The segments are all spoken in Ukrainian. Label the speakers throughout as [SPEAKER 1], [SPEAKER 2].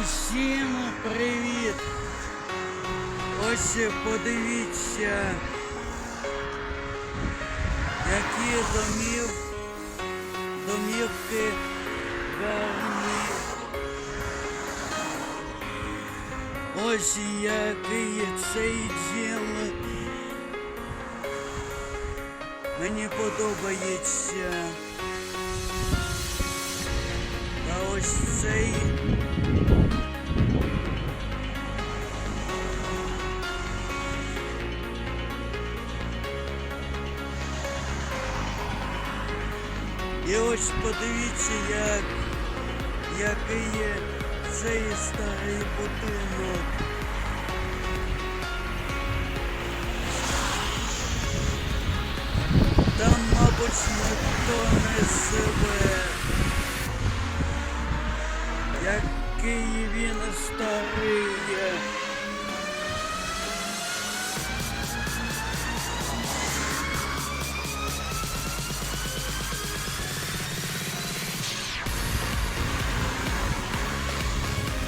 [SPEAKER 1] Усім привіт! Ось подивіться, які домів, домівки гарні. Ось який цей дім. Мені подобається. Та ось цей. І ось подивіться, як, який є цей старий будинок. Там, мабуть, ніхто не живе. Який він старий.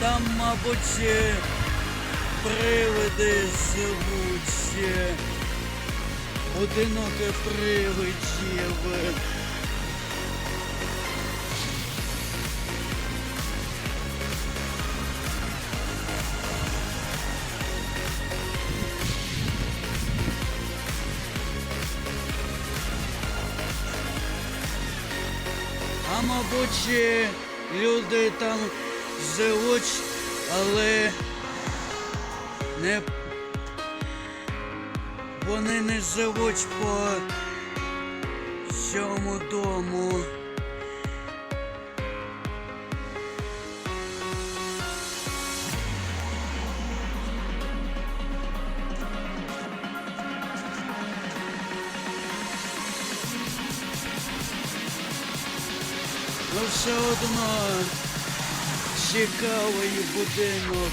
[SPEAKER 1] Там, мабуть, е, привиди живуть. е, Будинок привидів. А мабуть, е, люди там живуть, але не вони не живуть по цьому дому. Ну все одно цікавий будинок.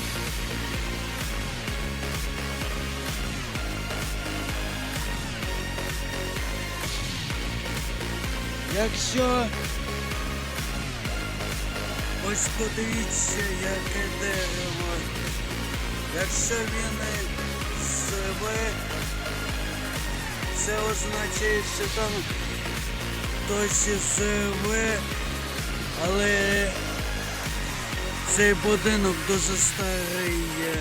[SPEAKER 1] Якщо ось подивіться, яке дерево. Якщо він живе, це означає, що там хтось живе, але цей будинок дуже старий. є.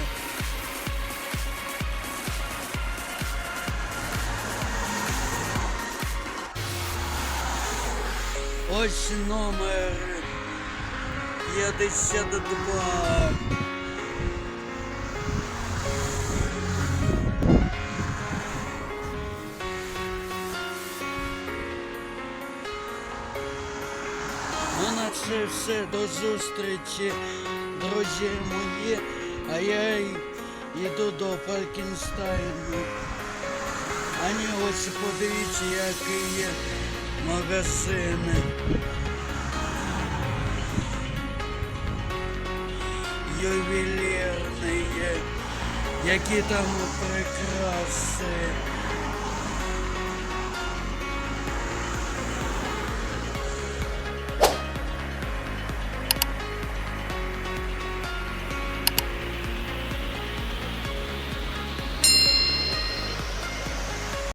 [SPEAKER 1] Ось номер 52. Це все до зустрічі, друзі мої. А я йду до Фалькенстайну. А ні, ось подивіться, який є магазин. Ювелірний, які там прикраси.